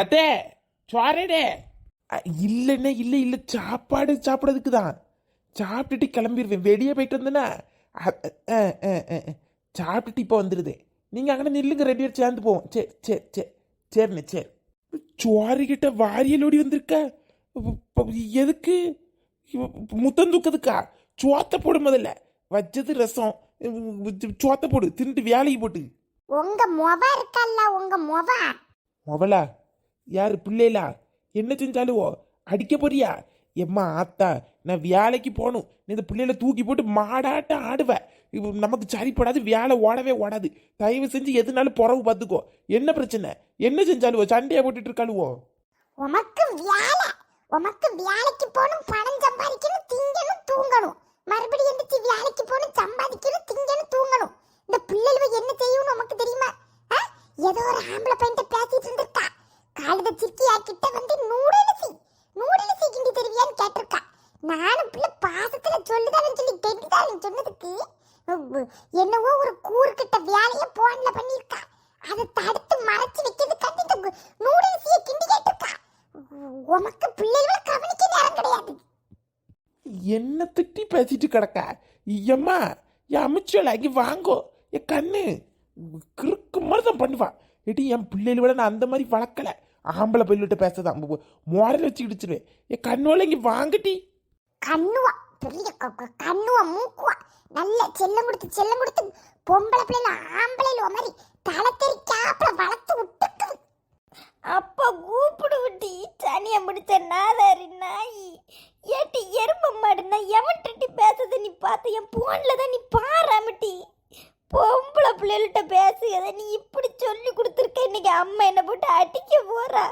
அத்தே சோரடே இல்லைண்ணே இல்லை இல்லை சாப்பாடு சாப்பிட்றதுக்கு தான். சாப்பிட்டுட்டு கிளம்பிடுவேன் வெளியே போயிட்டு வந்தேன்னா. சாப்பிட்டுட்டு இப்போ வந்துடுது நீங்கள் அங்கே நில்லுங்க ரெண்டு பேரும் சேர்ந்து போவோம். சரி சரி சரி சரிண்ணே சரி சோறு கிட்ட வாரியலோடி வந்திருக்க? எதுக்கு? முத்தம் தூக்கதுக்கா சோத்த போடு முதல்ல. வச்சது ரசம். சோத்த போடு. தின்னுட்டு வேலைக்கு போட்டு. உங்க மொவ இருக்கல்ல உங்க மொவ? மொபலா யார் பிள்ளைலா? என்ன செஞ்சாலுவோ? அடிக்க போறியா? எம்மா ஆத்தா நான் வேலைக்கு போகணும் நீ இந்த பிள்ளையில தூக்கி போட்டு மாடாட்டம் ஆடுவேன் இப்போ நமக்கு சரிப்படாது வேலை ஓடவே ஓடாது. தயவு செஞ்சு எதுனாலும் புறவு பார்த்துக்கோ. என்ன பிரச்சனை? என்ன செஞ்சாலுவோ? சண்டையை போட்டுட்டு இருக்காளுவோ? உமக்கு வேலை. உமக்கு வேலைக்கு போகணும் பணம் சம்பாதிக்கணும் திங்கணும் தூங்கணும். மறுபடியும் எந்திரிச்சு வேலைக்கு போகணும் சம்பாதிக்கணும் திங்கணும் தூங்கணும். இந்த பிள்ளைகள் என்ன செய்யும் உமக்கு தெரியுமா? ஏதோ ஒரு ஆம்பளை பையன் பேசிட்டு இருந்திருக்கா காலத சிக்கியா கிட்ட வந்து நூடுல்ஸ் நூடுல்ஸ் கிண்டி தருவியான்னு கேட்டிருக்கா நானும் பிள்ளை பாசத்துல சொல்லுதான்னு சொல்லி கேட்டுதான் சொன்னதுக்கு உ- என்னவோ ஒரு கூறுகிட்ட வேலையை போன்ல பண்ணியிருக்கா அதை தடுத்து மறைச்சு வைக்கிறதுக்காண்டி இந்த நூடுல்ஸையே கிண்டி கேட்டிருக்கா உ- உமக்கு பிள்ளைகளை கவனிக்க நேரம் கிடையாது என்ன திட்டி கிடக்க. ஐயம்மா என் அமைச்சல் அங்கே வாங்கோ. என் கண்ணு கிறுக்கு மாதிரி தான் பண்ணுவான் ஏடி என் பிள்ளைகளை விட நான் அந்த மாதிரி வளர்க்கலை. ஆம்பளை பையில்கிட்ட பேசதான். மோரல் வச்சு இடிச்சிருவேன் என் கண்ணோல இங்கே வாங்கட்டி கண்ணுவா? பெரிய கண்ணுவா மூக்குவா? நல்ல செல்லம் கொடுத்து செல்லம் கொடுத்து பொம்பளை பிள்ளைல ஆம்பளைல மாதிரி தலை தெரிக்காப்புல வளர்த்து விட்டுக்குது அப்பா கூப்பிடு விட்டு. சனியை முடிச்ச நாதாரி நாய் ஏட்டி எறும்பு மாடு நான் எவன்ட்டு பேசுறத நீ பார்த்து என் போன்ல தான் நீ பாராமட்டி பொம்பளை பிள்ளைகள்கிட்ட பேசுகிறத நீ இப்படி சொல்லி கொடுத்துருக்க இன்னைக்கு அம்மா என்ன போட்டு அடிக்க போறா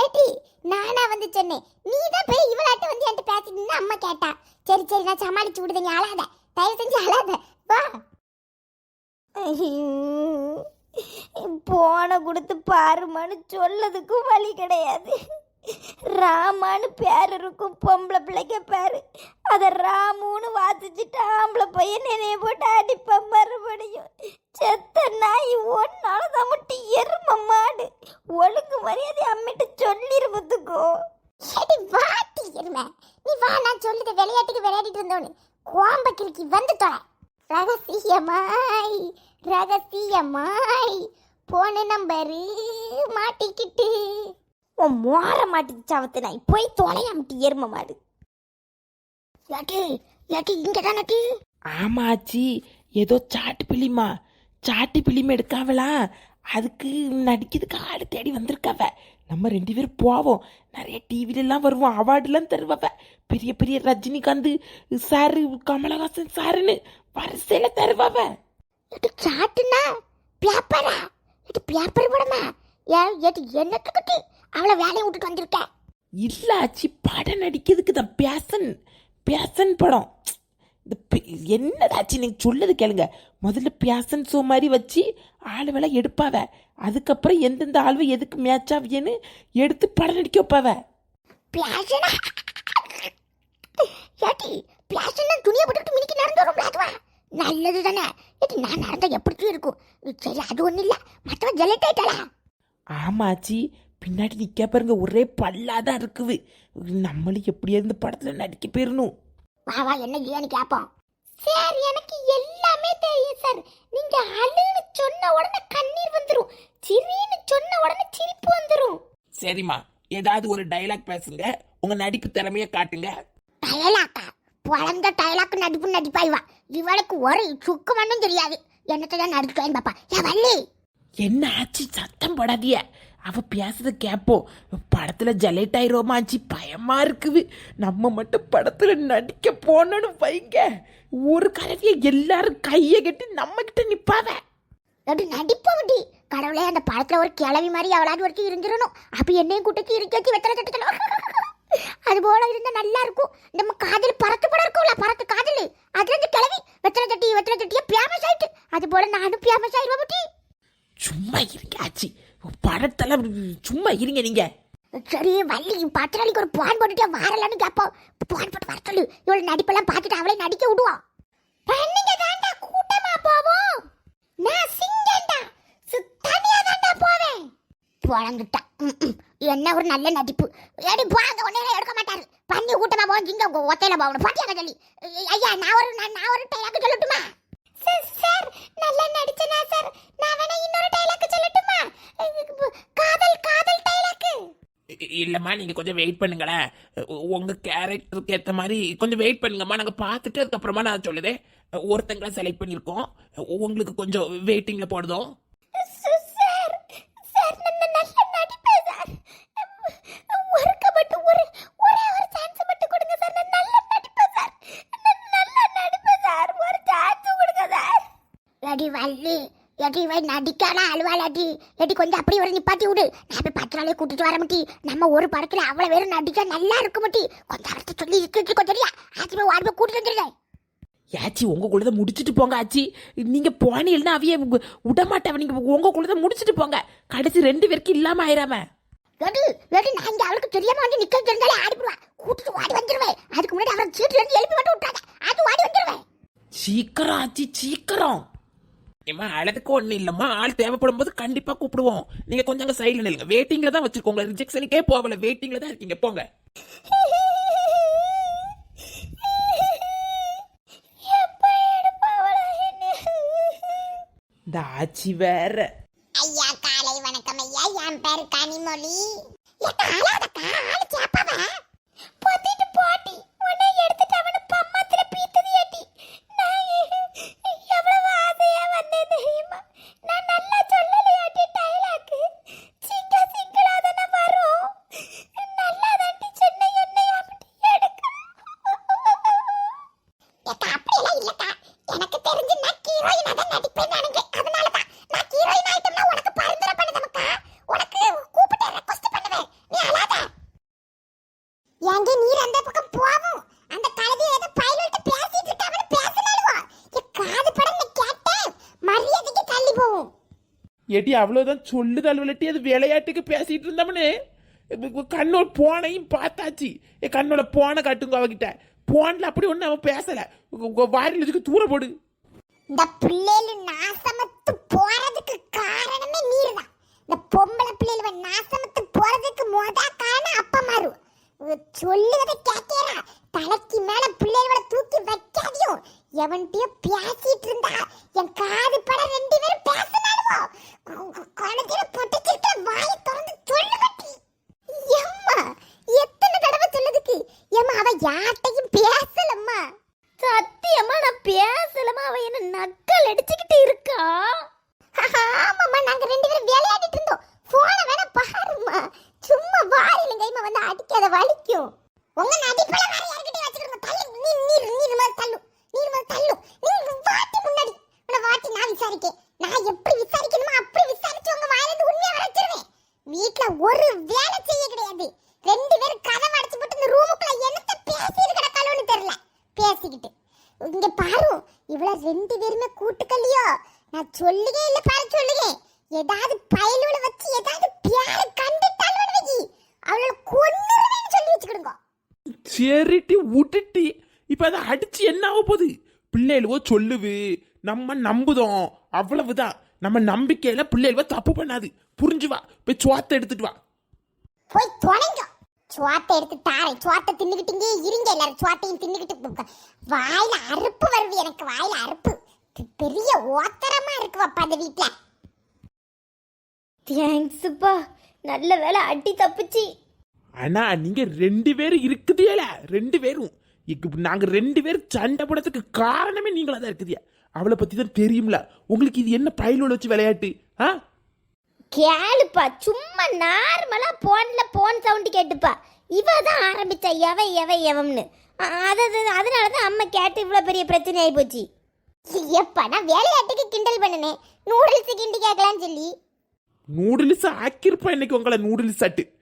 ஏட்டி நானா வந்து சொன்னேன் நீ தான் போய் இவளாட்ட வந்து என்கிட்ட பேசிட்டு அம்மா கேட்டா சரி சரி நான் சமாளிச்சு விடுதேன் நீ அழாத தயவு செஞ்சு அழாத வா போனை கொடுத்து பாருமான்னு சொல்லதுக்கும் வழி கிடையாது ராமான்னு பேர் இருக்கும் பொம்பளை பிள்ளைக்க பேர் அதை ராமுன்னு வாசிச்சுட்டு ஆம்பளை பையன் என்னைய போட்டு அடிப்பேன் மறுபடியும் செத்த நாய் ஒன்னால தான் மட்டும் எரும மாடு ஒழுங்கு மரியாதை அம்மிட்டு சொல்லிருப்பதுக்கோ ஏடி வாட்டி இருமே நீ வா நான் சொல்லுத விளையாட்டுக்கு விளையாடிட்டு இருந்தோன்னு கோம்ப கிழக்கி வந்து தொலை ரகசியமாய் ரகசியமாய். போன நம்பரு மாட்டிக்கிட்டு. உன் மோர மாட்டுக்கு சாவத்து நான் போய் தொலையாமட்டி எரும மாடு. ஏட்டி ஏட்டி இங்க தானட்டி ஆமாச்சி ஏதோ சாட்டு பிளிமா சாட்டு பிள்ளைமை எடுக்காவலாம் அதுக்கு நடிக்கிறதுக்கு ஆடு தேடி வந்திருக்காவ. நம்ம ரெண்டு பேரும் போவோம். நிறைய டிவிலெல்லாம் வருவோம் அவார்டுலாம் தருவாவ. பெரிய பெரிய ரஜினிகாந்த் சாரு கமலஹாசன் சாருன்னு வரிசையில் தருவாவ. ஏட்டி சாட்டுனா பேப்பரா? ஏட்டி பேப்பர் படமா? ஏ ஏட்டி என்னத்துக்கிட்டு அவளை வேலையை விட்டுட்டு வந்திருக்க? இல்ல ஆச்சி படம் நடிக்கிறதுக்கு தான். பேசன் பேசன் படம். இந்த என்னதாச்சு நீங்க சொல்லது கேளுங்க. முதல்ல பேசன் ஷோ மாதிரி வச்சு ஆள் வேலை எடுப்பாவ. அதுக்கப்புறம் எந்தெந்த ஆள்வ எதுக்கு மேட்ச் ஆவியன்னு எடுத்து படம் நடிக்க வைப்பாவ ஏட்டி பிளாஷனா துணியை போட்டுட்டு மினிக்கு நடந்து வரும் பிளாட்டுவா நல்லது தானே ஏட்டி நான் நடந்தா எப்படி இருக்கும்? சரி அது ஒன்றும் இல்லை. மற்றவன் ஜெலட் ஆயிட்டாளா? ஆமாச்சி பின்னாடி நிக்க பாருங்க ஒரே பல்லாதான் இருக்குது. நம்மளும் எப்படியா இந்த படத்துல நடிக்க போயிடணும் வா வா என்ன ஏன்னு கேட்போம் சார் எனக்கு எல்லாமே தெரியும் சார். நீங்க அழுன்னு சொன்ன உடனே கண்ணீர் வந்துரும். சிரின்னு சொன்ன உடனே சிரிப்பு வந்துரும். சரிம்மா ஏதாவது ஒரு டைலாக் பேசுங்க. உங்க நடிப்பு திறமைய காட்டுங்க. டயலாக்கா? பிறந்த டயலாக் நடிப்பு நடிப்பாய்வா. இவளுக்கு ஒரு சுக்கு மண்ணும் தெரியாது. என்னத்தை தான் நடிச்சுக்கேன் பாப்பா. ஏன் வள்ளி! என்ன ஆச்சு? சத்தம் போடாதிய அவ பேசுறத கேப்போம். படத்துல ஜலேட் ஆயிரோமா ஆச்சு? பயமா இருக்குது. நம்ம மட்டும் படத்துல நடிக்க போனோன்னு வைங்க. ஒரு கலவிய எல்லாரும் கைய கட்டி நம்ம கிட்ட நிப்பாவ அப்படி நடிப்பா வண்டி கடவுளே அந்த படத்துல ஒரு கிளவி மாதிரி அவளாவது ஒருத்தி இருந்துடணும் அப்ப என்னையும் கூட்டத்தி இருக்க வெத்தலை தட்டுக்கணும். அது போல இருந்தா நல்லா இருக்கும். நம்ம காதல் பறத்து படம் இருக்கும்ல பறத்து காதல். அதுல இருந்து கிளவி வெத்தலை தட்டி வெத்தலை தட்டியா ஃபேமஸ் ஆயிட்டு. அது போல நானும் ஃபேமஸ் ஆயிடுவா முட்டி சும்மா இருங்க ஆச்சு. படத்துல சும்மா இருங்க நீங்க. சரி வள்ளி பத்திராளிக்கு ஒரு பான் போட்டுட்டு வாரலான்னு கேட்போம் பான் போட்டு வர சொல்லு. இவளோட நடிப்பெல்லாம் பார்த்துட்டு அவளை நடிக்க விடுவோம் பண்ணுங்க தாண்டா கூட்டமா போவோம். நான் சிங்கண்டா தனியா தாண்டா போவேன். பொழந்துட்டான் என்ன ஒரு நல்ல நடிப்பு. ஏடி போங்க உடனே எடுக்க மாட்டாரு. பண்ணி கூட்டமா போங்க இங்க உங்க ஒத்தையில போகணும் பாட்டியாக சொல்லி ஐயா நான் ஒரு நான் நான் ஒரு டைலாக் சொல்லட்டுமா? சார் சார் நல்லா நடிச்சனா சார்? நான் வேணா இன்னொரு டைலாக் சொல்லட்டுமா? காதல் காதல் டைலாக் இல்லம்மா நீங்க கொஞ்சம் வெயிட் பண்ணுங்களேன் உங்க கேரக்டருக்கு ஏத்த மாதிரி கொஞ்சம் வெயிட் பண்ணுங்கம்மா. நாங்க பார்த்துட்டு அதுக்கப்புறமா நான் சொல்லுதே. ஒருத்தங்களை செலக்ட் பண்ணியிருக்கோம். உங்களுக்கு கொஞ்சம் வெயிட்டிங்ல போடுதோம். வள்ளி எடி வை நடிக்கானா அழுவாளாடி எடி கொஞ்சம் அப்படி ஒரு நிப்பாட்டி விடு. நான் போய் பத்து நாளே கூட்டிட்டு வர மாட்டி. நம்ம ஒரு படத்துல அவ்வளவு பேரும் நடிக்க நல்லா இருக்க மாட்டி. கொஞ்சம் அவர்கிட்ட சொல்லி இருக்கு கொஞ்சம் ஆச்சு போய் வாடி போய் கூட்டிட்டு வந்துடுறேன் ஆச்சி உங்க குள்ளதை முடிச்சிட்டு போங்க ஆச்சி. நீங்க போனீங்கன்னா அவைய உங்க- விட மாட்டேன் நீங்க உங்க குள்ளதை முடிச்சிட்டு போங்க. கடைசி ரெண்டு பேருக்கு இல்லாம ஆயிராம. எடி எடி நான் இங்க அவளுக்கு தெரியாம வந்து நிக்க தெரிஞ்சாலே ஆடிடுவா கூட்டிட்டு ஓடி வந்துருவேன். அதுக்கு முன்னாடி அவரை சீட்டுல இருந்து எழுப்பி மட்டும் விட்டாங்க அது ஓடி வந்துருவேன். சீக்கிரம் ஆச்சி சீக்கிரம். ஏம்மா அழகுக்கு ஒண்ணு இல்லம்மா. ஆள் தேவைப்படும் போது கண்டிப்பா கூப்பிடுவோம். நீங்க கொஞ்சம் அங்க சைடுல நில்லுங்க. வெயிட்டிங்ல தான் வச்சிருக்கோங்க ரிஜெக்ஷனுக்கே போகல. வெயிட்டிங்ல தான் இருக்கீங்க. போங்க. இந்த ஆச்சி வேற. ஐயா காலை வணக்கம் ஐயா. என் பேரு கனிமொழி. போட்டி, உன்னை எடுத்துட்டு அவனை பம்மத்துல பீத்தது ஏட்டி. நான் எவ்வளவு ஆசையா வந்தேன் தெரியுமா? நான் நல்லா சொல்லலையாட்டி dialogue. சிங்க சிங்கிளா தானே வரும். நல்லாதாண்டி சொன்ன, என்னை அப்படி எடுக்கணும். ஏக்கா, அப்படியெல்லாம் இல்லக்கா. எனக்கு தெரிஞ்சு நான் ஹீரோயினா தான் நடிப்பேன்னு நினைக்கிறேன். அதனாலதான் நான் ஹீரோயின் ஆயிட்டோம்னா உனக்கு பரிந்துரை பண்ணுதமக்கா. உனக்கு கூப்பிட்டு request பண்ணுவேன். நீ அழாத. ஏங்க நீர் அந்த பக்கம் போவும். அந்த கழுதை ஏதோ pilot பேசிட்டு இருக்காவன்னு பேசினாலுவோ. என் காது படன்னு கேட்டேன். மரியாதைக்கு தள்ளி போகும் எடி அவ்வளோதான் சொல்லுது அலுவலட்டி அது விளையாட்டுக்கு பேசிட்டு இருந்தவனே. கண்ணோட போனையும் பார்த்தாச்சு. என் கண்ணோட போனை காட்டுங்க அவகிட்ட. போன்ல அப்படி ஒன்றும் அவன் பேசலை. வாரில் இதுக்கு தூர போடு. இந்த பிள்ளைகளு நாசமத்து போறதுக்கு காரணமே நீர்தான். இந்த பொம்பளை பிள்ளைகள நாசமத்து போறதுக்கு மொத காரணம் அப்பா மாறு சொல்லுவதை கேட்கிறா தலைக்கு மேல பிள்ளைகளோட தூக்கி வைக்காதியும் எவன்கிட்டயோ பேசிட்டு இருந்தா என் காது பட ரெண்டு பேரும் பேசினாலுவோ குழந்தையில பொட்டிச்சிருக்க வாயை திறந்து சொல்லு கட்டி எம்மா எத்தனை தடவை சொல்லுதுக்கு எம்மா அவ யார்கிட்டயும் பேசலம்மா. சத்தியமா நான் பேசலமா அவ என்ன நக்கல் அடிச்சுக்கிட்டு இருக்கா ஆமாம்மா நாங்க ரெண்டு பேரும் விளையாடிட்டு இருந்தோம் போன வேணா பாரும்மா சும்மா வாயில கைமா வந்து அடிக்காத வலிக்கும் உங்க நடிப்புல வேற யார்கிட்ட வச்சுக்கிறோம் தள்ளு நீ நீர் நீர் மாதிரி தள்ளு நீர் மாதிரி தள்ளு நீ வாட்டி முன்னாடி உன்னை வாட்டி நான் விசாரிக்கேன் நான் எப்படி விசாரிக்கணுமோ அப்படி விசாரிச்சு உங்க வாயில இருந்து உண்மையை வச்சிருவேன் வீட்ல ஒரு வேலை செய்ய கிடையாது ரெண்டு பேரும் கதவை அடைச்சு போட்டு இந்த ரூமுக்குள்ள என்னத்த பேசிட்டு கிடக்காலோன்னு தெரியல பேசிக்கிட்டு இங்க பாரு இவ்வளவு ரெண்டு பேருமே கூட்டுக்கல்லையோ நான் சொல்லுகே இல்ல பாரு சொல்லுகே ஏதாவது பயலுல வச்சு ஏதாவது பியார கண்டுட்டாலும் வை அவளை கொன்னுருவேன்னு சொல்லி வச்சுக்கிடுங்க சரிட்டி விட்டுட்டி இப்ப அதை அடிச்சு என்ன ஆக போகுது பிள்ளைகளுவோ சொல்லுவு நம்ம நம்புதோம். அவ்வளவுதான். நம்ம நம்பிக்கையில பிள்ளைகளுவோ தப்பு பண்ணாது. புரிஞ்சு வா. போய் சோத்தை எடுத்துட்டு வா. போய் தொலைங்க சுவாத்தை எடுத்து தாரை சுவாத்தை தின்னுக்கிட்டீங்க இருங்க எல்லாரும். சுவாத்தையும் தின்னுக்கிட்டு வாயில அறுப்பு வருது எனக்கு. வாயில அறுப்பு. பெரிய ஓத்தரமா இருக்கு அப்பா அந்த வீட்ல. தேங்க்ஸ்ப்பா. நல்ல வேலை அடி தப்பிச்சு. ஆனா நீங்க ரெண்டு பேரும் இருக்குதியல ரெண்டு பேரும். இக்கு- நாங்க ரெண்டு பேரும் சண்டை போடுறதுக்கு காரணமே நீங்களா தான் இருக்குதியா? அவளை பத்தி தான் தெரியும்ல. உங்களுக்கு இது என்ன பயிலோட வச்சு விளையாட்டு? ஆ? கேளுப்பா சும்மா நார்மலா போன்ல போன் சவுண்ட் கேட்டுப்பா. இவ தான் ஆரம்பிச்சா எவ எவ எவம்னு. அது அது- அதனால தான் அம்மா கேட்டு இவ்வளோ பெரிய பிரச்சனை ஆகி போச்சு. எப்பா நான் விளையாட்டுக்கு கிண்டல் பண்ணினேன் நூடுல்ஸ் கிண்டி கேட்கலான்னு சொல்லி. நூடுல்ஸ் ஆக்கியிருப்பா இன்னைக்கு உங்களை நூடுல்ஸ் சட்டு.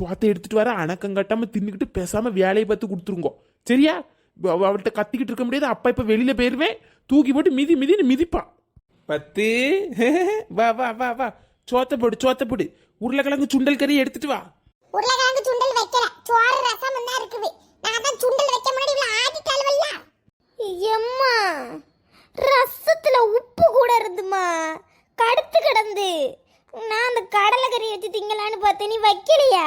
சோத்தை எடுத்துட்டு வர அணக்கம் கட்டாம தின்னுக்கிட்டு பேசாம வேலையை பார்த்து கொடுத்துருங்க. சரியா அவ- அவள்கிட்ட கத்திக்கிட்டு இருக்க முடியாது. அப்பா இப்ப வெளியில போயிருவேன். தூக்கி போட்டு மிதி மிதின்னு மிதிப்பா. பத்து. வா வா வா வா. சோத்தை போடு சோத்தை போடு. உருளைக்கிழங்கு சுண்டல் கறி எடுத்துட்டு வா. உருளைக்கிழங்கு சுண்டல் வைக்கல. சோறு ரசம் தான் இருக்குது. நான் தான் சுண்டல் வைக்க முன்னாடி இவ்வளவு ஆடிட்டாலுவல்ல எம்மா ரசத்துல உப்பு கூட இருந்துமா? கடுத்து கிடந்து. நான் அந்த கடலைக்கறி வச்சு திங்கலான்னு பார்த்தேன். நீ வைக்கலையா?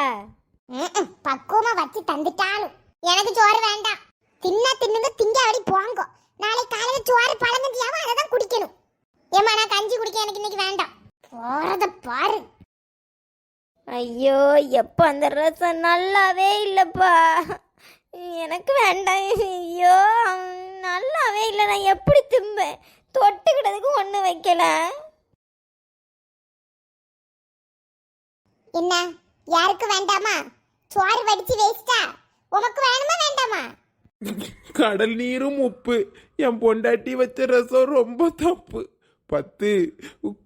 பக்குவமா வச்சு தந்துட்டாலும். எனக்கு சோறு வேண்டாம். தின்னா தின்னுங்க திங்க அடி போங்க. நாளைக்கு காலையில சோறு பழங்கஞ்சியாம அதை தான் குடிக்கணும். ஏமா நான் கஞ்சி குடிக்க எனக்கு இன்னைக்கு வேண்டாம். போறத பாரு. ஐயோ எப்போ அந்த ரசம் நல்லாவே இல்லைப்பா. எனக்கு வேண்டாம். ஐயோ நல்லாவே இல்லை. நான் எப்படி திம்பேன்? தொட்டுக்கிட்டதுக்கு ஒன்றும் வைக்கல. என்ன? யாருக்கு வேண்டாமா? சோறு வடிச்சு வேஸ்டா உனக்கு வேணுமா வேண்டாமா? கடல் நீரும் உப்பு. என் பொண்டாட்டி வச்ச ரசம் ரொம்ப தப்பு. பத்து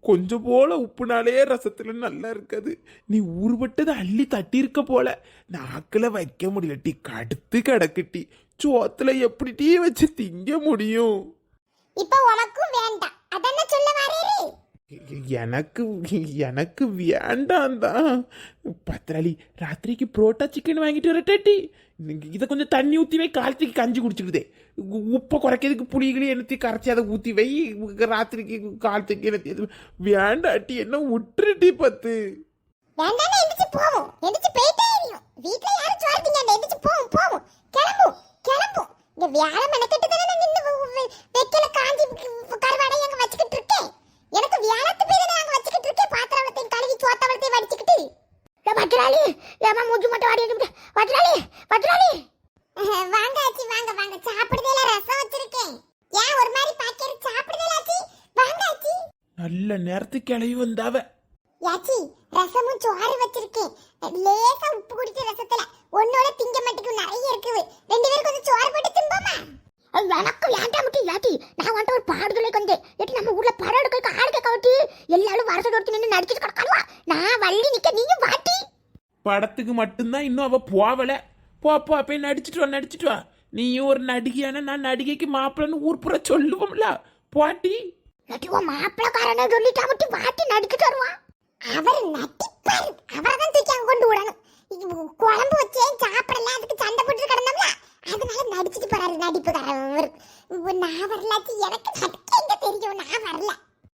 கொஞ்சம் போல உப்புனாலே ரசத்துல நல்லா இருக்காது. நீ ஊறுபட்டதை அள்ளி தட்டி இருக்க போல. நாக்கில் வைக்க முடியல டீ கடுத்து கிடக்கு டீ சோத்துல எப்படி டீ வச்சு திங்க முடியும்? இப்ப உனக்கும் வேண்டாம். அதானே சொல்ல வரேரு எனக்கு எனக்கு வேண்டாம் தான் பத்திராளி ராத்திரிக்கு புரோட்டா சிக்கன் வாங்கிட்டு வரட்டாட்டி இதை கொஞ்சம் தண்ணி ஊற்றி வை காலத்துக்கு கஞ்சி குடிச்சிடுதே உப்பை குறைக்கிறதுக்கு புளிகளையும் என்னத்தி கரைச்சி அதை ஊற்றி வை ராத்திரிக்கு காலத்துக்கு என்னத்தி எது- வேண்டாட்டி என்ன விட்டுருட்டி பத்து வேண்டாம் போவோம் போவோம் போவோம் கிளம்பும் கிளம்பும் இந்த மெனக்கெட்டு தானே நான் நின்று வைக்கல காஞ்சி கருவாடை அங்க வச்சுக்கிட்டு இருக்கேன் எனக்கு வியாழத்து பேர் அங்க வச்சுக்கிட்டு இருக்கேன் பாத்திரவளத்தையும் கழுவி சோத்தவளத்தையும் வடிச்சுக்கிட்டு. பத்ராளி ஏமா மூஞ்சி மட்டும் வாடி பத்ராளி பத்ராளி. வாங்க ஆச்சி வாங்க வாங்க. சாப்பிடுதேல ரசம் வச்சிருக்கேன். ஏன் ஒரு மாதிரி பாக்கெட் சாப்பிடுதேல ஆச்சி? வாங்க ஆச்சி. நல்ல நேரத்துக்கு கிளவி வந்தாவ. யாச்சி ரசமும் சோறு வச்சிருக்கேன். லேசா உப்பு குடிச்ச ரசத்துல ஒன்னோட திங்க மாட்டுக்கு நிறைய இருக்குது. ரெண்டு பேரும் கொஞ்சம் சோறு போட்டு திம்போமா? எனக்கு வேண்டாம் முட்டி யாத்தி நான் வந்துட்டு ஒரு பாடுதலை கொண்டு எட்டி நம்ம ஊர்ல படம் எடுக்க ஆளுக்க கவட்டி எல்லாரும் வரத ஒருத்தி நின்று நடிச்சிட்டு கிடக்காளுவா நான் வள்ளி நிக்க நீயும் வாட்டி. படத்துக்கு மட்டும்தான் இன்னும் அவ போவல. போ போ போய் நடிச்சிட்டு வா நடிச்சிட்டு வா. நீயும் ஒரு நடிகையான நான் நடிகைக்கு மாப்பிள்ளன்னு ஊர் புற சொல்லுவோம்ல. போட்டி. எட்டி உன் மாப்பிளக்காரனை சொல்லிட்டா முட்டி வாட்டி நடிச்சிட்டு வருவான் அவர் நடிப்பாரு. அவரை தான் தூக்கி அங்க கொண்டு விடணும். குழம்பு வச்சேன் சாப்பிடல அதுக்கு சண்டை போட்டு கிடந்தோம்ல. அதனால நடிச்சிட்டு போறாரு நடிப்புக்காரர் நான் வரலாச்சு எனக்கு நடிக்க எங்க தெரியும்? நான் வரல.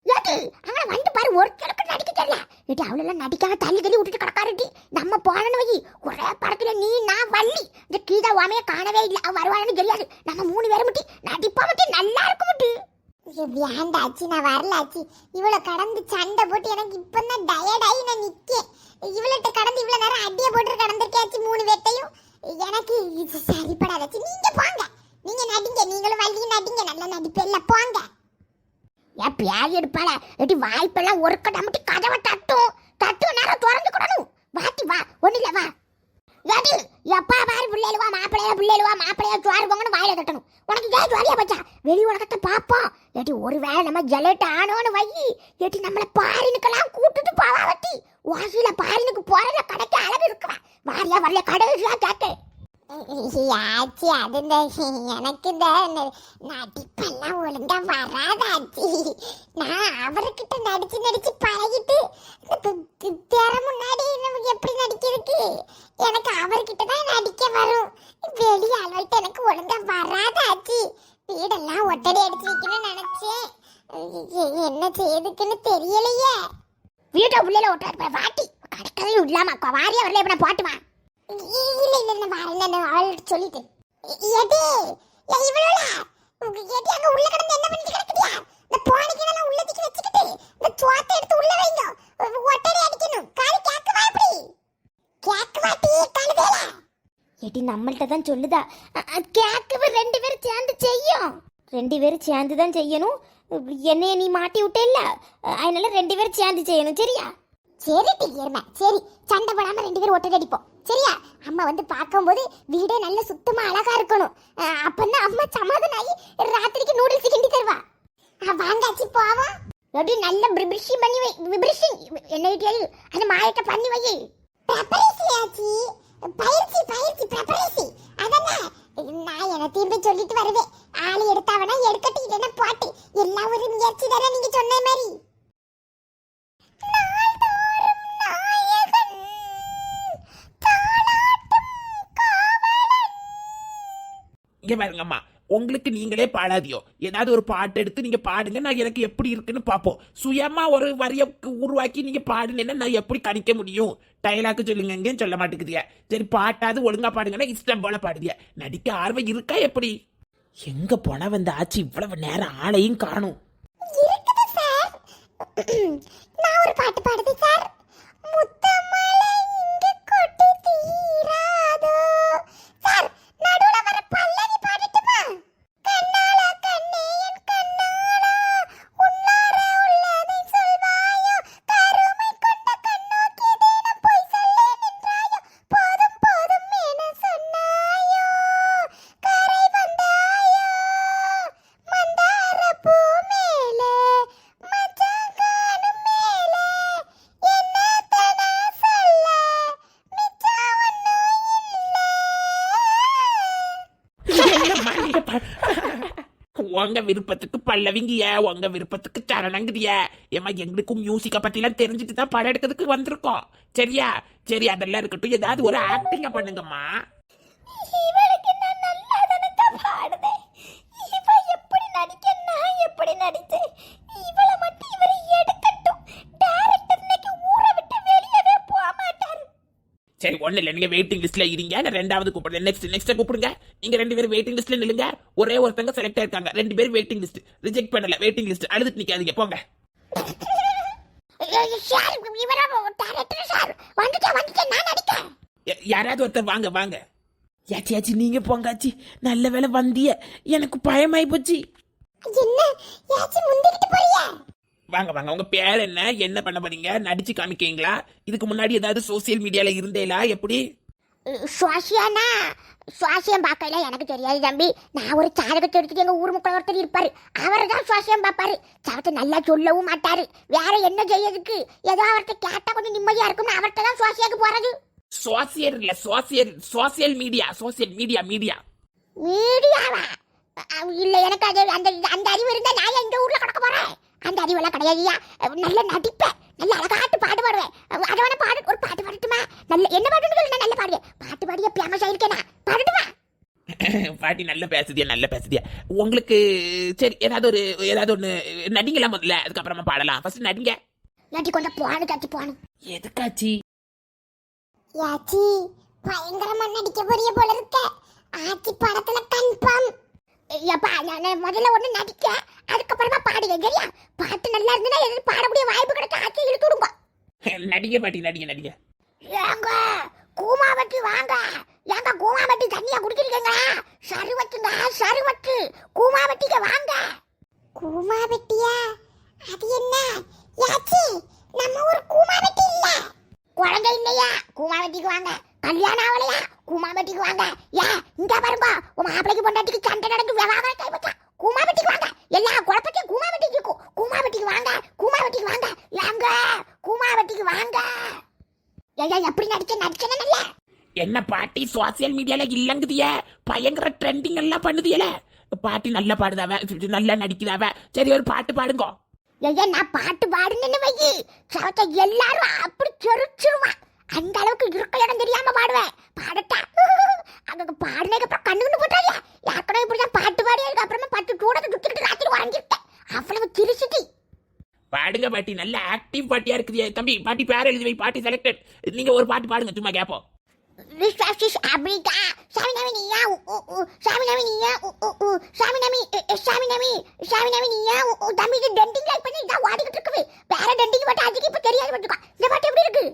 ஏடி அவன் வந்து பாரு ஒரு கிழக்கு நடிக்க தெரியல. ஏடி அவளெல்லாம் நடிக்காம தள்ளி தள்ளி விட்டுட்டு கிடக்காருட்டி நம்ம போனோன்னு வை. ஒரே படத்துல நீ நான் வள்ளி. இந்த கீதா உமைய காணவே இல்லை. அவ வருவான்னு தெரியாது. நம்ம மூணு பேரும் முட்டி நடிப்பா முட்டி நல்லா இருக்கும் முட்டி. வேண்டாச்சு நான் வரலாச்சு இவ்வளோ கடந்து சண்டை போட்டு எனக்கு இப்போ தான் டயர்டாகி நான் நிற்கேன் இவள்கிட்ட கடந்து இவ்வளோ நேரம் அடியை போட்டு கடந்திருக்காச்சு மூணு பேட்டையும் எனக்கு இது சரிப்படாதாச்சு நீங்க போங்க. நீங்க நடிங்க. நீங்களும் வள்ளி நடிங்க. நல்ல நடிப்பெல்ல போங்க. ஏன் பேய் எடுப்பாள. எடி வாய்ப்பெல்லாம் ஒரு கடமுட்டி கதவை தட்டும். தட்டும் நேரம் திறந்து கூடணும். வாட்டி வா. ஒண்ணு வா. ஏடி எப்பா பாரு பிள்ளைலுவா மாப்பிள்ளையா பிள்ளைலுவா மாப்பிள்ளையா சோறு போங்கன்னு வாயில தட்டணும். உனக்கு ஏன் ஜுவாரியா போச்சா? வெளி உலகத்தை பாப்போம் ஏடி ஒருவேளை நம்ம ஜலட்டு ஆனோன்னு வை. ஏடி நம்மளை பாரினுக்கெல்லாம் கூட்டிட்டு போவா வட்டி. வாசியில பாரினுக்கு போறத வாரியா வரல கடைசியா கேட்டு ஆச்சி அது இந்த எனக்கு இந்த நடிப்பெல்லாம் ஒழுங்கா வராதாச்சி நான் அவர்கிட்ட நடிச்சு நடிச்சு பழகிட்டு திற முன்னாடி நமக்கு எப்படி நடிக்கிறதுக்கு? எனக்கு அவர்கிட்ட தான் நடிக்க வரும். வெளியே ஆள்கிட்ட எனக்கு ஒழுங்கா வராதாச்சி வீடெல்லாம் ஒட்டடி அடிச்சு வைக்கணும்னு நினைச்சேன். என்ன செய்யுதுக்குன்னு தெரியலையே. வீட்டை உள்ளே ஒட்டாரு வாட்டி. கடற்கரையும் இல்லாமா வாரியா வரல இப்ப நான் போட்டுமா இல்ல இல்ல இல்ல வரல நான் அவள்கிட்ட சொல்லிட்டு எடி இவளோல எடி அங்க உள்ள கிடந்து என்ன பண்ணிட்டு கிடக்குதியா இந்த போனிக்கெல்லாம் உள்ள தூக்கி வச்சுக்கிட்டு இந்த சோத்தை எடுத்து உள்ள வைங்க. ஒட்டடி அடிக்கணும். காலி கேக்குவா எப்படி? கேக்குவா டீ கழுதேல ஏடி நம்மள்ட்ட தான் சொல்லுதா. கேட்கவே ரெண்டு பேரும் சேர்ந்து செய்யும். ரெண்டு பேரும் சேர்ந்து தான் செய்யணும். என்னைய நீ மாட்டி விட்டேல்ல? அதனால ரெண்டு பேரும் சேர்ந்து செய்யணும் சரியா? சரி டீர்மா சரி சண்டை போடாம ரெண்டு பேரும் ஒட்டடி அடிப்போம். சரியா? அம்மா வந்து பார்க்கும்போது வீடே நல்ல சுத்தமா அழகா இருக்கணும். அஹ் அப்பதான் அம்மா சமாதானம் ஆகி ராத்திரிக்கு நூடுல்ஸ் கிண்டி தருவா. அஹ் வாங்காச்சி போவோம் எப்படி நல்ல பிரிபிரிஷி பண்ணி வை பிரிபிரிஷி என்ன வீட்டில் அந்த மாயத்தை பண்ணி வை பிரபரேசி ஆச்சி. பயிற்சி பயிற்சி பிரபரேசி அதான் நான் எனத்தையும் போய் சொல்லிட்டு வருவேன். ஆளு எடுத்தாவனா எடுக்கட்டு இல்லைன்னா பாட்டு. எல்லா ஒரு முயற்சி தானே நீங்க சொன்ன மாதிரி. இங்கே பாருங்கம்மா உங்களுக்கு நீங்களே பாடாதியோ. ஏதாவது ஒரு பாட்டு எடுத்து நீங்க பாடுங்க நான் எனக்கு எப்படி இருக்குன்னு பார்ப்போம். சுயமா ஒரு வரியை உருவாக்கி நீங்க பாடுனேன்னா நான் எப்படி கணிக்க முடியும்? டைலாக்கு சொல்லுங்கன்னு சொல்ல மாட்டேங்குதிய சரி பாட்டாவது ஒழுங்கா பாடுங்கன்னா இஷ்டம் போல பாடுதிய நடிக்க ஆர்வம் இருக்கா எப்படி? எங்க போன வந்த ஆச்சு இவ்வளவு நேரம் ஆளையும் காணும். நான் ஒரு பாட்டு பாடுது சார். முத்தம்மா உங்க விருப்பத்துக்கு பல்லவிங்கிய உங்க விருப்பத்துக்கு சரணங்கிறிய. ஏமா எங்களுக்கும் மியூசிக்கை பற்றிலாம் தெரிஞ்சுட்டு தான் படம் எடுக்கிறதுக்கு வந்திருக்கோம். சரியா? சரி அதெல்லாம் இருக்கட்டும். ஏதாவது ஒரு ஆக்டிங்க பண்ணுங்கம்மா. எப்படி நடிக்க நான் எப்படி நடித்து இவளை மட்டும் இவரை எடுக்க டைரக்டர் இன்னைக்கு ஊரை விட்டு வெளியவே போக மாட்டாரு சரி ஒண்ணு இல்ல நீங்க வெயிட்டிங் லிஸ்ட்ல இருங்க. நான் ரெண்டாவது கூப்பிடுறேன். நெக்ஸ்ட் நெக்ஸ்ட் கூப்பிடுங்க. நீங்க ரெண்டு பேரும் வெயிட்டிங் லிஸ்ட்ல நில்லுங்க. ஒரே ஒருத்தங்க செலக்ட் ஆயிருக்காங்க. ரெண்டு பேரும் வெயிட்டிங் லிஸ்ட் ரிஜெக்ட் பண்ணல. வெயிட்டிங் லிஸ்ட் அழுதுட்டு நிக்காதீங்க. போங்க. யாராவது ஒருத்தர் வாங்க வாங்க. யாச்சி யாச்சி நீங்க போங்காச்சி நல்ல வேலை வந்திய. எனக்கு பயமாயி போச்சு. என்ன? யாச்சும் முந்திக்கிட்டு போறியா? வாங்க வாங்க. உங்க பேர் என்ன? என்ன பண்ண போறீங்க? நடிச்சு காமிக்கீங்களா இதுக்கு முன்னாடி ஏதாவது சோசியல் மீடியால இருந்தேலா எப்படி? சுவாசியானா? சுவாசியம் பார்க்கல எனக்கு தெரியாது தம்பி. நான் ஒரு சாதகத்தை எடுத்துட்டு எங்க ஊர் மக்கள் ஒருத்தர் இருப்பாரு. அவர் தான் சுவாசியம் பார்ப்பாரு. சவத்தை நல்லா சொல்லவும் மாட்டாரு. வேற என்ன செய்யறதுக்கு ஏதோ அவர்கிட்ட கேட்டா கொஞ்சம் நிம்மதியா இருக்கும்னு அவர்கிட்ட தான் சுவாசியாக்கு போறது. சோசியல் இல்ல social social media social media media மீடியாவா? இல்ல எனக்கு அது அந்த அந்த அறிவு இருந்தா நான் இந்த ஊர்ல கிடக்க போறேன்? அந்த அறிவெல்லாம் கிடையாதுயா? நல்ல நடிப்பேன் நல்ல அழகாட்டு பாட்டு பாடுவேன். வேணா பாடு. ஒரு பாட்டு பாடட்டுமா? நல்ல என்ன பாட்டுன்னு சொல்லு நல்ல பாடுவேன். பாட்டு பாடிய ஃபேமஸ் ஆயிருக்கேனா பாடட்டுமா? பாட்டி நல்ல பேசுதியா நல்ல பேசுதியா? உங்களுக்கு சரி ஏதாவது ஒரு ஏதாவது ஒண்ணு நடிங்களா முதல்ல. அதுக்கப்புறமா பாடலாம். ஃபர்ஸ்ட் நடிங்க. ஏட்டி கொண்ட போனு கட்டி போனு எதுக்காச்சி? யாச்சி பயங்கரமா நடிக்க போறிய போல இருக்க. ஆச்சி படத்துல கன்ஃபார்ம் ஐயப்பா நான் முதல்ல ஒண்ணு நடிக்க. அதுக்கப்புறமா பாடுங்க சரியா? பாட்டு நல்லா இருந்ததுன்னா எது பாடக்கூடிய வாய்ப்பு கிடைக்க ஆச்சி இழுத்து விடுங்க. நடிங்க பாட்டி நடிங்க நடிங்க. ஏங்க கூமாவட்டி வாங்க. ஏங்க கூமாவட்டி தண்ணியா குடிக்கிறீங்க சருவத்துங்க சருவத்து. கூமாவட்டிக்கு வாங்க. கூமாவட்டியா? அது என்ன? யாச்சி நம்ம ஒரு கூமாவட்டி இல்ல. குழந்தை இல்லையா? கூமாவட்டிக்கு வாங்க. கல்யாணம் ஆகலையா? கூமாவட்டிக்கு வாங்க. ஏ இங்க பாருங்க உன் மாப்பிளைக்கு பொண்டாட்டிக்கு சண்டை நடந்து விவகாரம் கைப்பற்றா கூமாவட்டிக்கு வாங்க. எல்லா குழப்பத்தையும் கூமாவட்டிக்கு இருக்கும் கூமாவட்டிக்கு வாங்க கூமாவட்டிக்கு வாங்க. ஏங்க கூமாவட்டிக்கு வாங்க. ஐயா எப்படி நடிக்க நடிச்சன நல்ல என்ன பாட்டி சோசியல் மீடியால இல்லங்குதிய? பயங்கர ட்ரெண்டிங் எல்லாம் பண்ணுதியல? பாட்டி நல்லா பாடுதாவ நல்லா நடிக்குதாவ? சரி ஒரு பாட்டு பாடுங்க. ஐயா நான் பாட்டு பாடுனேன்னு வையி. சவத்தை எல்லாரும் அப்படி செருச்சிருவான் அந்த பாட்டி நல்ல ஆக்டிவ் பாட்டியா இருக்குது தம்பி பாட்டி பேர் எழுதி வை பாட்டி செலக்டட் நீங்க ஒரு பாட்டு பாடுங்க சும்மா கேப்போம். ரிசார்ச்சிஸ் அப்ரிகா சாமினமினியா சாமினமினியா சாமினமி சாமினமி சாமினமினியா தம்பி இது டெண்டிங் லைக் பண்ணி இதான் ஓடிக்கிட்டு இருக்குது. வேற டெண்டிங் அதுக்கு இப்ப தெரியாது பாட்டுக்கோ இந்த பாட்டு எப்படி இருக்கு?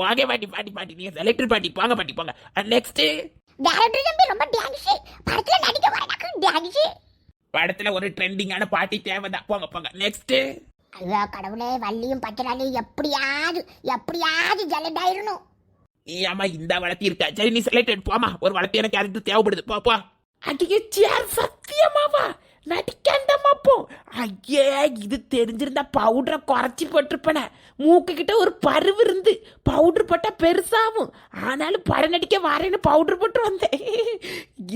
வாங்க பாட்டி பாட்டி பாட்டி. நீங்க செலக்டட் பாட்டி. போங்க பாட்டி போங்க. நெக்ஸ்ட் டேரக்டர் தம்பி ரொம்ப டான்ஸ் படத்துல நடிக்க வரనాకు டான்ஸ் படத்துல ஒரு ட்ரெண்டிங்கான பாட்டி தேவைதான். போங்க போங்க. நெக்ஸ்ட் ஐயா கடவுளே வள்ளியும் பச்சனாலையும் எப்படியாவது எப்படியாவது ஜலண்டாயிரணும் ஏமா இந்த வளர்த்தி இருக்கா? சரி நீ செலக்டட் போமா ஒரு வளர்த்தியான கேரக்டர் தேவைப்படுது? போ போ. அடிக்க சேர் சத்தியமாவா நடிக்காண்டமா போ. ஐயே இது தெரிஞ்சிருந்தா பவுடரை குறைச்சி போட்டிருப்பேனே. மூக்கு கிட்ட ஒரு பருவு இருந்து பவுடர் போட்டா பெருசாகும் ஆனாலும் படம் நடிக்க வரேன்னு பவுடர் போட்டு வந்தேன்.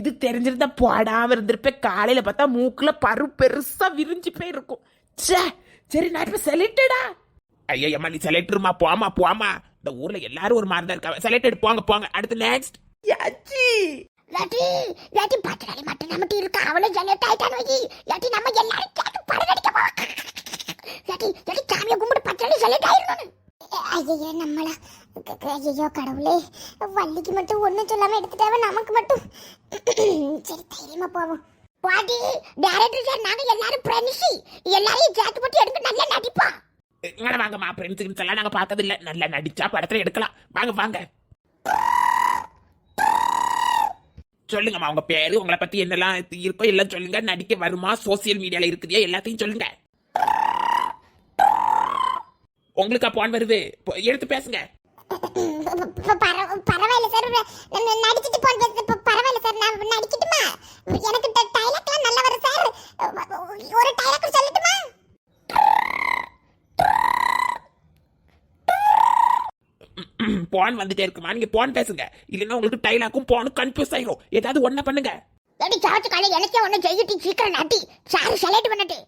இது தெரிஞ்சிருந்தா போடாம இருந்திருப்பேன். காலையில பார்த்தா மூக்குல பரு பெருசா விரிஞ்சு போயிருக்கும். ச்சே சரி நான் இப்ப செலக்டடா ஐயா அம்மா நீ செலக்டருமா போமா போமா இந்த ஊர்ல எல்லாரும் ஒரு மாதிரி தான் இருக்காங்க. செலக்டட் போங்க போங்க. அடுத்து நெக்ஸ்ட் யாச்சி ஏட்டி ஏட்டி பத்திராளி மட்டும் நம்ம இருக்கா? அவளும் ஜல்லியட் ஆயிட்டான்னு வை ஏட்டி நம்ம எல்லாரும் கேட்டு படம் அடிக்க போறோம் ஏட்டி ஏட்டி சாமியை கும்பிட்டு பத்திராளி ஜல்லியட் ஆயிடணும் ஐயோ நம்மளா. ஐயோ கடவுளே. வள்ளிக்கு மட்டும் ஒண்ணும் சொல்லாம எடுத்துட்டாவ நமக்கு மட்டும். சரி தைரியமா போவோம். பாட்டி டைரக்டர் சார் நாங்க எல்லாரும் ஃப்ரெண்ட்ஸ் எல்லாரையும் சேர்த்து போட்டு எடுத்து நல்லா நடிப்போம் இங்கே வாங்கம்மா ஃப்ரெண்ட்ஸுக்கு எல்லாம் நாங்கள் பார்த்தது இல்லை நல்லா நடிச்சா படத்தில் எடுக்கலாம். வாங்க வாங்க. சொல்லுங்கம்மா உங்க பேரு உங்களை பத்தி என்னெல்லாம் இருக்கோ எல்லாம் சொல்லுங்க. நடிக்க வருமா சோசியல் மீடியால இருக்குதா எல்லாத்தையும் சொல்லுங்க. உங்களுக்கு போன் வருது? எடுத்து பேசுங்க. பரவாயில்ல சார். நான் நடிச்சிட்டு போன் பரவாயில்ல சார் நான் நடிக்கட்டுமா எனக்கு டைலாக்லாம் நல்லா வரும் சார். ஒரு டைலாக் சொல்லட்டுமா? போன் வந்துட்டே இருக்குமா? நீங்க போன் பேசுங்க. இல்லைன்னா உங்களுக்கு டைலாக்கும் போனும் கன்ஃபியூஸ் ஆயிரும். ஏதாவது ஒண்ணு பண்ணுங்க. ஏடி சாச்சு காலை எனக்கே ஒண்ணு செய்யிட்டு சீக்கிரம் நாட்டி சார் செலக்ட் பண்ணட்டு.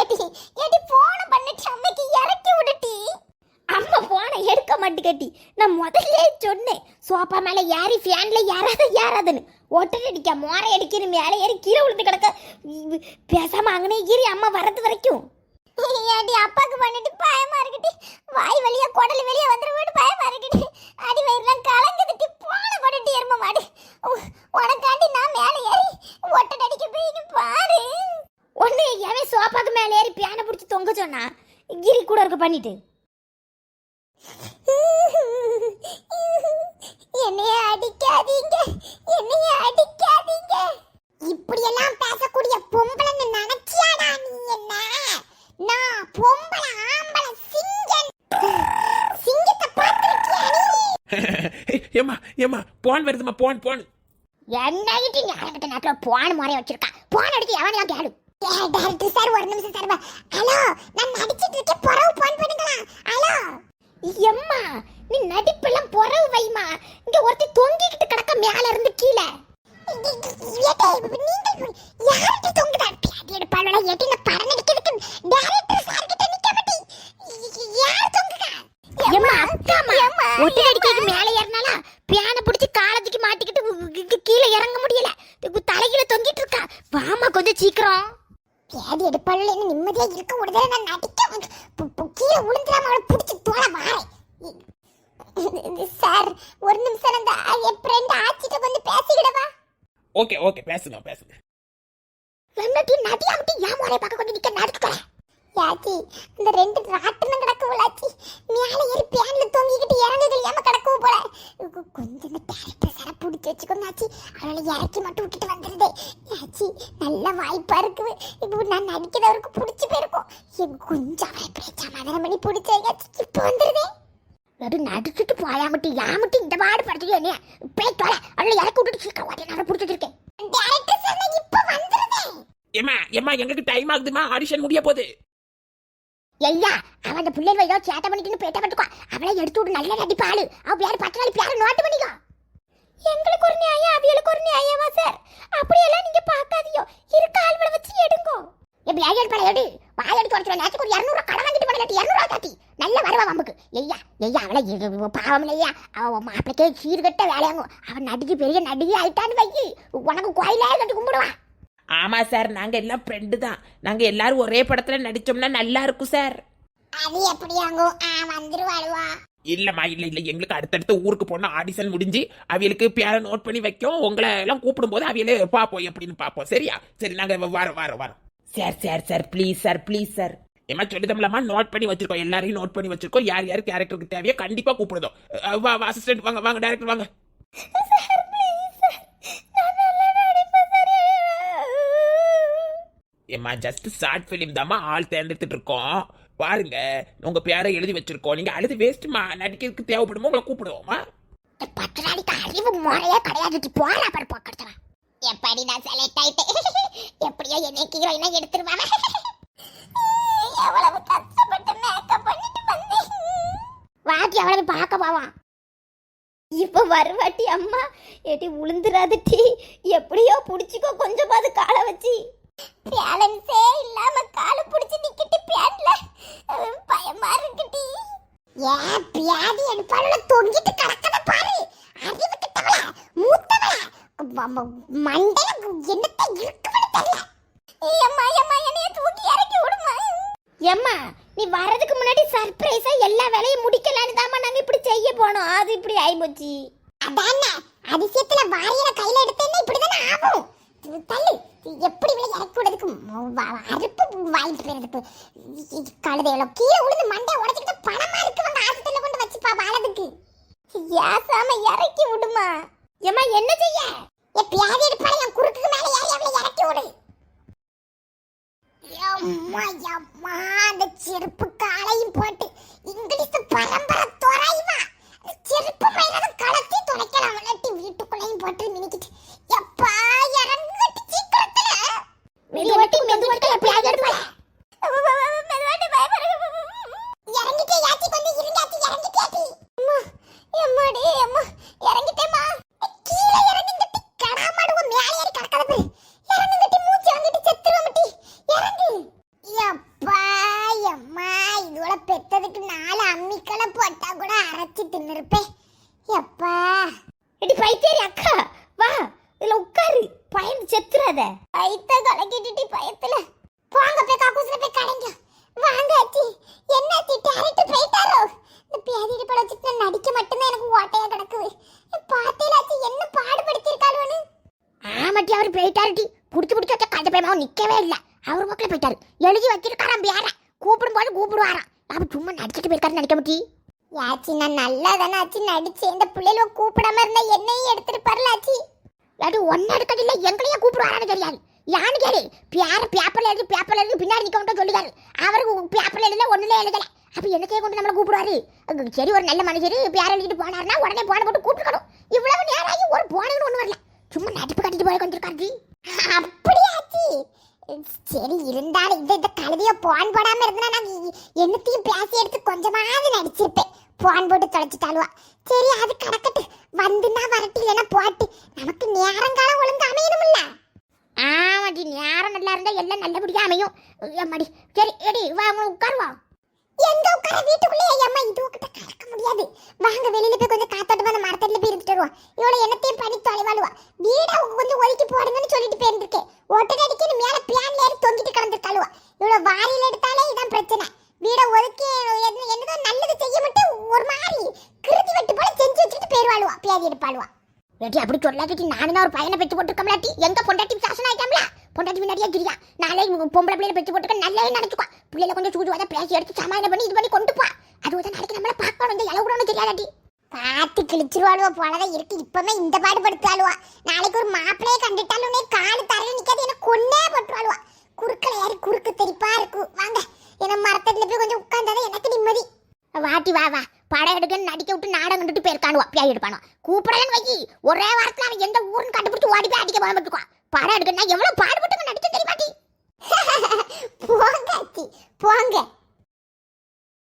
ஏடி ஏடி போன பண்ணிட்டு அம்மைக்கு இறக்கி விடுட்டி. அம்மா போனை எடுக்க மாட்டேங்கட்டி நான் முதல்ல சொன்னேன். சோஃபா மேலே ஏறி ஃபேனில் ஏறாத ஏறாதுன்னு. ஒட்டர் அடிக்க மோரை அடிக்கிற மேலே ஏறி கீழே விழுந்து கிடக்க. பேசாம அங்கனே ஏறி அம்மா வரது வரைக்கும். ஏடி அப்பாக்கு பண்ணிட்டு பயமா இருக்கட்டி வாய் வழியா குடல் வெளியே வந்துருவோம் பயமா இருக்கட்டி அடி வயிறுலாம் கலங்குதுடி. போன பண்ணிட்டு எரும மாடு உனக்காண்டி நான் மேலே ஏறி ஒட்டர் அடிக்க போய் பாரு. ஒன்று எவன் சோஃபாக்கு மேலே ஏறி பேனை பிடிச்சி தொங்க சொன்னா? கிரி கூட இருக்க பண்ணிட்டு. என்னைய அடிக்காதீங்க. என்னைய அடிக்காதீங்க. இப்படியெல்லாம் பேசக்கூடிய பொம்பளைன்னு நினைச்சியாடா நீ என்ன? நான் பொம்பளை ஆம்பளை சிங்கம் சிங்கத்தை பார்த்திருக்கியா நீ? ஏமா ஏமா போன் வருதுமா போன் போன். என்னகிட்ட ஞானகிட்ட நேரத்துல போன் முறை வச்சிருக்கா? போன் அடிச்சு எவனையா கேளு. டேரக்டர் சார் ஒரு நிமிஷம் சார் ஹலோ நான் நடிச்சிட்டு இருக்கேன். புறவு போன் பண்ணுங்களா? ஹலோ. எம்மா நீ நடிப்பெல்லாம் பொறவு வைமா. இங்க ஒருத்தி தொங்கிக்கிட்டு கிடக்க மேல இருந்து கீழே நீங்கள் யார்கிட்ட தொங்குதா பியாதி எடுப்பாளா எட்டி நான் படம் நடிக்கிறதுக்கு டேரக்டர் சார் கிட்ட நிக்க மாட்டி யார் தொங்குதா எம்மா அக்காமா ஒட்டி அடிக்கிறது மேலே ஏறினாலா பியானை பிடிச்சி காலத்துக்கு மாட்டிக்கிட்டு உ- இங்க கீழே இறங்க முடியல இது தலைகீழ தொங்கிட்டு இருக்கா வாமா கொஞ்சம் சீக்கிரம் பியாதி எடுப்பாளா என்ன நிம்மதியா இருக்க ஒரு தடவை நான் நடிக்க வந்து பு- பு- கீழே விழுந்துடாம அவளை பிடிச்சி தோட வாரேன் சார் ஒரு நிமிஷம் அந்த என் ஃப்ரெண்ட் ஆச்சிட்ட வந்து பேசிக்கிடவா ஓகே ஓகே பேசுங்க பேசுங்க என்னடி நடியாமட்டி ஏன் முறைய பார்க்க கொண்டு நிக்க நடத்துக்கல யாச்சி இந்த ரெண்டு ராட்டனம் கிடக்குவலாச்சி மேலே ஏறி பேன்ல தொங்கிக்கிட்டு இறங்குது ஏம கிடக்கும் போல கொ- கொஞ்சம் இந்த டேரக்டர் சார பிடிச்சி வச்சுக்கோங்க ஆச்சி அவளை இறக்கி மட்டும் விட்டுட்டு வந்துருதே யாச்சி நல்ல வாய்ப்பா இருக்குது இப்போ நான் நடிக்கிறவருக்கு பிடிச்சி போயிருக்கும் எனக்கு கொஞ்சம் அவரை இப்படியே சமாதானம் பண்ணி பிடிச்ச இப்போ வந்துருதே. அது நடிச்சுட்டு போயாமட்டி யாமட்டி இந்த பாடு படுத்துட்டு என்ன போய் தொலை அவளை இறக்கி விட்டுட்டு சீக்கிரம் ஓடி நான் பிடிச்சிட்டு இருக்கேன் டேரக்டர் சார் இப்போ வந்துருதே. ஏமா ஏமா எங்களுக்கு டைம் ஆகுதுமா? ஆடிஷன் முடிய போகுது. ஐயா அவன் அந்த பிள்ளைகள் ஏதோ சேட்டை பண்ணிட்டு பேட்ட பட்டுக்கோ. அவளை எடுத்து விட்டு நல்ல நடிப்பாளு அவ பேர் பத்து நாள் பேர நோட்டு பண்ணிக்கோ. எங்களுக்கு ஒரு நியாயம் அவியலுக்கு ஒரு நியாயமா சார் அப்படியெல்லாம் நீங்க பார்க்காதீங்க. இருக்க ஆள்வளை வச்சு எடுங்கோ. எப்படி ஐயா எடுப்பாள எடு வாய் எடுத்து வரச்சு நேற்றுக்கு ஒரு இரநூறுவா கடன் வாங்கிட்டு பண்ணி இரநூறுவா தாத்தி. நல்ல வருவா வம்புக்கு. ஐயா ஐயா அவளை பாவம் இல்லையா அவ மாப்பிளைக்கே சீர்கட்ட வேலையாங்கும் அவன் நடிகை பெரிய நடிகை ஆயிட்டான்னு வை உனக்கு கோயிலே கட்டி கும்பிடுவா. ஆமா சார் நாங்க எல்லாம் ஃப்ரெண்டு தான். நாங்க எல்லாரும் ஒரே படத்துல நடிச்சோம்னா நல்லா இருக்கும் சார் அது எப்படியாங்கும் வந்துருவாளுவா. இல்லம்மா இல்ல இல்ல. எங்களுக்கு அடுத்தடுத்த ஊருக்கு போனா ஆடிஷன் முடிஞ்சு அவியலுக்கு பேரை நோட் பண்ணி வைக்கும். உங்களை எல்லாம் கூப்பிடும் போது அவியலே பாப்போம் எப்படின்னு பாப்போம். சரியா? சரி நாங்க வரோம் வரோம் வரோம். Sir sir sir please sir please sir ஏமா சொல்லிதம்லாமா நோட் பண்ணி வச்சிருக்கோம். எல்லாரையும் நோட் பண்ணி வச்சிருக்கோம். யார் யார் கேரக்டருக்கு தேவையோ கண்டிப்பா கூப்பிடுதோம் வா அசிஸ்டன்ட் வாங்க வாங்க டேரக்டர் வாங்க. ஏம்மா ஜஸ்ட் ஷார்ட் ஃபிலிம் தாம்மா ஆள் தேர்ந்தெடுத்துட்டு இருக்கோம். பாருங்க உங்க பேரை எழுதி வச்சிருக்கோம். நீங்க அழுது வேஸ்ட்மா நடிக்கிறதுக்கு தேவைப்படுமோ உங்களை கூப்பிடுவோமா? நாளைக்கு அறிவு முறையே கிடையாது. போறா பாரு போக்கடுத்தவன் எப்படி நான் செலக்ட் ஆயிட்டேன் எப்படியோ என்னை ஹீரோயினா எடுத்துருவாங்க. எவ்வளவு கஷ்டப்பட்டு மேக்கப் பண்ணிட்டு வந்தேன். வாட்டி எவ்வளவு பார்க்க போவான் இப்போ வருவாட்டி அம்மா. ஏட்டி உளுந்துராதுட்டி டீ. எப்படியோ பிடிச்சிக்கோ கொஞ்சமாவது காலை வச்சு. பேலன்ஸே இல்லாம காலு பிடிச்சி நிக்கிட்டு பேன்ல. பயமா இருக்குடி ஏன் பியாதி எடுப்பாள தொங்கிட்டு கிடக்கத பாரு அறிவு கிட்டவள மூத்தவள மண்டையில என்ன இருக்குன்னு தெரியல ஏம்மா ஏம்மா என்னைய தூக்கி இறக்கி விடுமா ஏம்மா நீ வர்றதுக்கு முன்னாடி சர்ப்ரைஸா எல்லா வேலையும் முடிக்கலான்னு தாம்மா நாங்க இப்படி செய்ய போனோம் அது இப்படி ஆயிப்போச்சு அதானே அதிசயத்துல வாரியல கையில எடுத்தேன்னா இப்படிதானே ஆகும் இது தள்ளு இது எப்படி விலை இறக்கி விடுறதுக்கு ம- வ- அறுப்பு வாங்கிட்டு போயிருதுக்கு கழுதை எவ்வளோ கீழே விழுந்து மண்டை உடச்சிக்கிட்டு பணமா இருக்கு வந்து ஆஸ்பத்திரியில கொண்டு வச்சுப்பா வாழதுக்கு யாசாம இறக்கி விடுமா ஏம்மா என்ன செய்ய ஏ பியாதி எடுப்பால என் குறுக்குக்கு மேல ஏறி அவளை இறக்கி விடு அம்மா அம்மா அந்த செருப்பு காலையும் போட்டு இங்கிலீஷ் பரம்பரை தொலைவா செருப்பு பையனது கலத்தி தொலைக்கலாம் விளையாட்டி வீட்டுக்குள்ளேயும் நினைக்கிட்டு எப்பா இறங்கிட்டு சீக்கிரத்துல. மெதுவட்டி மெதுவட்டி பியாதி எடுப்பால மெதுவாட்டி பயப்படுங்க இறங்கிட்டே யாச்சி கொஞ்சம் இருங்காச்சி இறங்கிட்டேடி எம்மாடி எம்மா இறங்கிட்டேம்மா கீழே இறங்குங்கட்டி கடாமாடுவ மேலே ஏறி கடக்கத பாரு இறங்குங்கட்டி மூச்சு வாங்கிட்டு செத்துருவமட்டி இறங்கு யப்பா யம்மா இதுவள பெத்ததுக்கு நாலு அம்மிக்களை போட்டா கூட அரைச்சி தின்னுருப்பேன் யப்பா எடி பைத்தியரி அக்கா வா இதுல உட்காரு பயந்து செத்துறாத பைத்த கலக்கிட்டு பயத்துல போங்க போய் காக்கூஸ்ல போய் கடைங்க வாங்க அச்சி என்ன அச்சி டேரக்ட் போயிட்டாரோ இந்த பேதிடி படம் வச்சுட்டு நான் நடிக்க மட்டும்தான் எனக்கு ஓட்டையா கிடக்குது பார்த்தேல அச்சி என்ன பாடுபடுத்திருக்காளுவனு ஆமாட்டி அவர் போயிட்டாருடி புடிச்சு புடிச்சு வச்ச கதை பயமா நிக்கவே இல்ல அவர் பக்கம் போயிட்டாரு எழுதி வச்சிருக்காராம் பேர கூப்பிடும் பாபு சும்மா நடிச்சிட்டு போயிருக்காரு நினைக்க முட்டி? யாச்சி நான் நல்லா தானே ஆச்சு நடிச்சேன் இந்த பிள்ளைல கூப்பிடாம இருந்தா என்னையும் எடுத்துட்டு பரல ஆச்சி? அது ஒன்னு எடுக்கிறது இல்லை எங்களையே கூப்பிடுவாரான்னு தெரியாது. யானு கேளு. பேர பேப்பர்ல எழுதி பேப்பர்ல எழுதி பின்னாடி நிக்க மட்டும் சொல்லிக்காரு. அவருக்கு பேப்பர்ல எழுதல ஒண்ணுல எழுதல. அப்ப என்னக்கே கொண்டு நம்மளை கூப்பிடுவாரு? சரி ஒரு நல்ல மனுஷர் பேர எழுதிட்டு போனாருன்னா உடனே போன போட்டு கூப்பிட்டுக்கணும். இவ்வளவு நேரம் ஆகி ஒரு போனதுன்னு ஒண்ணு வரல. சும்மா நடிப்பு கட்டிட்டு போய் கொண்டு அப்படியாச்சி சரி இருந்தாலும் இந்த இந்த கழுதிய போன் போடாம இருந்தா நான் என்னத்தையும் பேசி எடுத்து கொஞ்சமாவது நடிச்சிருப்பேன். போன் போட்டு தொலைச்சிட்டாலுவா. சரி அது கிடக்கட்டு. வந்துன்னா வரட்டு இல்லைன்னா போட்டு நமக்கு நேரங்காலம் ஒழுங்கு அமையணும்ல. ஆமாடி நேரம் நல்லா இருந்தா எல்லாம் நல்லபடியா அமையும். அம்மாடி. சரி எடி வா உட்காருவா எங்க உட்கார வீட்டுக்குள்ளேயே அம்மா இது கிட்ட கடக்க முடியாது. வாங்க வெளியில போய் கொஞ்சம் காத்தோட்டமா அந்த மரத்தடியில போய் இருந்துட்டு வருவோம். இவ்வளவு என்னத்தையும் பண்ணி தொலைவாளுவா. வீட கொஞ்சம் ஒதுக்கி போடுங்கன்னு சொல்லிட்டு போயிருந்துருக்கேன். ஒட்டடி அடிக்க மேல பியான்ல ஏறி தொங்கிட்டு கிடந்திருக்காளுவா இவ்வளவு வாரியில எடுத்தாலே இதான் பிரச்சனை வீட ஒதுக்கி என்ன- என்னதோ நல்லது செய்ய மட்டும் ஒரு மாதிரி கிருதி வெட்டு போல செஞ்சு வச்சுட்டு போயிருவாளுவா பியாதி எடுப்பாளுவா ஏடி நானும் தான் ஒரு பையனை பெற்று போட்டுருக்கோம்லாட்டி. எங்க பொண்டாட்டி சாசனம் ஆயிட்டாம்ல? பொண்டாட்டி முன்னாடியே கிரியா நாளே இவங்க பொம்பளை பிள்ளைய பெற்று போட்டுக்க நல்லவே நினைச்சுக்கோ பிள்ளைல கொஞ்சம் சூடு வாத பேசி எடுத்து சமாதானம் பண்ணி இது பண்ணி கொண்டு போ அது ஒரு நாளைக்கு நம்மள பார்க்கணும் இந்த இளவு கூட தெரியாதாட்டி. பார்த்து கிழிச்சிருவாளுவோ போலதான் இருக்கு. இப்பவே இந்த பாடுபடுத்தாளுவா